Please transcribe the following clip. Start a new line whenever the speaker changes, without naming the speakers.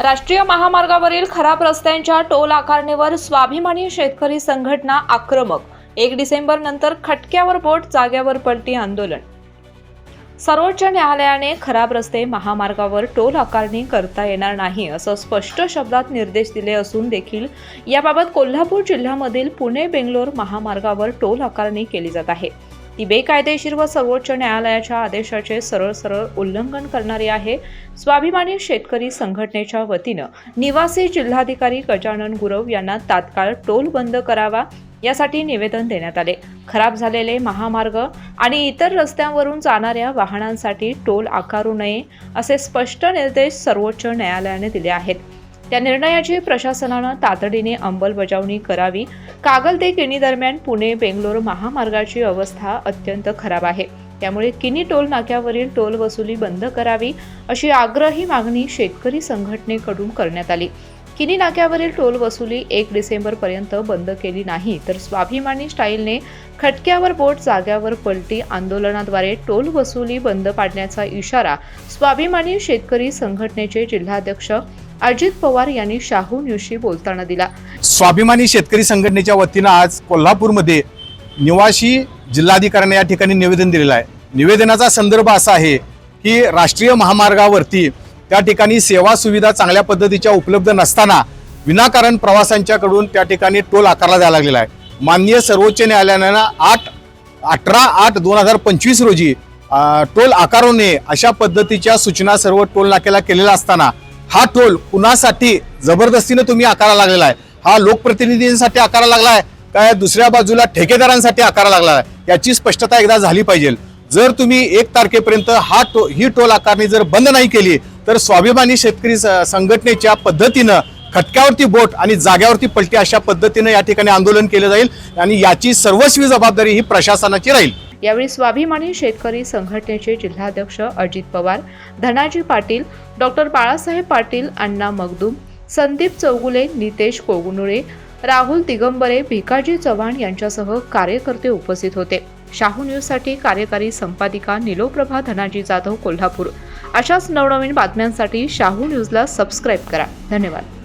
राष्ट्रीय महामार्गावरील खराब रस्त्यांच्या टोल आकारणीवर स्वाभिमानी शेतकरी संघटना आक्रमक. एक डिसेंबर नंतर खटक्यावर बोट जाग्यावर पलटी आंदोलन. सर्वोच्च न्यायालयाने खराब रस्ते महामार्गावर टोल आकारणी करता येणार नाही असं स्पष्ट शब्दात निर्देश दिले असून देखील याबाबत कोल्हापूर जिल्ह्यामधील पुणे बेंगलोर महामार्गावर टोल आकारणी केली जात आहे. ती बेकायदेशीर व सर्वोच्च न्यायालयाच्या आदेशाचे सरळ सरळ उल्लंघन करणारी आहे. स्वाभिमानी शेतकरी संघटनेच्या वतीनं निवासी जिल्हाधिकारी गजानन गुरव यांना तात्काळ टोल बंद करावा यासाठी निवेदन देण्यात आले. खराब झालेले महामार्ग आणि इतर रस्त्यांवरून जाणाऱ्या वाहनांसाठी टोल आकारू नये असे स्पष्ट निर्देश सर्वोच्च न्यायालयाने दिले आहेत. त्या निर्णयाची प्रशासनानं तातडीने अंमलबजावणी करावी. कागल ते किणी दरम्यान पुणे बेंगलोर महामार्गाची अवस्था अत्यंत खराब आहे. त्यामुळे किनी टोल नाक्यावरील टोल वसुली बंद करावी अशी आग्रही मागणी शेतकरी संघटनेकडून करण्यात आली. किनी नाक्यावरील टोल वसुली एक डिसेंबरपर्यंत बंद केली नाही तर स्वाभिमानी स्टाईलने खटक्यावर बोट जाग्यावर पलटी आंदोलनाद्वारे टोल वसुली बंद पाडण्याचा इशारा स्वाभिमानी शेतकरी संघटनेचे जिल्हाध्यक्ष अजित पवार यांनी शाहू न्यूजशी बोलताना दिला.
स्वाभिमानी शेतकरी संघटनेच्या वतीनं आज कोल्हापूरमध्ये निवासी जिल्हाधिकाऱ्यांना या ठिकाणी निवेदन दिलेलं आहे. निवेदनाचा संदर्भ असा आहे की राष्ट्रीय महामार्गावरती त्या ठिकाणी सेवा सुविधा चांगल्या पद्धतीच्या उपलब्ध नसताना विनाकारण प्रवाशांच्याकडून त्या ठिकाणी टोल आकारला जायला लागलेला आहे. माननीय सर्वोच्च न्यायालयानं आठ अठरा आठ दोन हजार पंचवीस रोजी टोल आकारू नये अशा पद्धतीच्या सूचना सर्व टोल नाक्याला केलेल्या असताना हा टोल कुणासाठी जबरदस्तीने तुम्ही आकारा लागलेला आहे? हा लोकप्रतिनिधींसाठी आकारा लागला आहे काय दुसऱ्या बाजूला ठेकेदारांसाठी आकारा लागला आहे? याची स्पष्टता एकदा झाली पाहिजे. जर तुम्ही एक तारखेपर्यंत हा टो ही टोल आकारणी जर बंद नाही केली तर स्वाभिमानी शेतकरी संघटनेच्या पद्धतीनं खटक्यावरती बोट आणि जाग्यावरती पलटी अशा पद्धतीनं या ठिकाणी आंदोलन केलं जाईल आणि याची सर्वस्वी जबाबदारी ही प्रशासनाची राहील.
यावेळी स्वाभिमानी शेतकरी संघटनेचे जिल्हाध्यक्ष अजित पवार धनाजी पाटील डॉक्टर बाळासाहेब पाटील अण्णा मगदूम संदीप चौगुले नितेश कोगनुळे राहुल दिगंबरे भिकाजी चव्हाण यांच्यासह कार्यकर्ते उपस्थित होते. शाहू न्यूजसाठी कार्यकारी संपादिका निलोप्रभा धनाजी जाधव कोल्हापूर. अशाच नवनवीन बातम्यांसाठी शाहू न्यूजला सबस्क्राईब करा. धन्यवाद.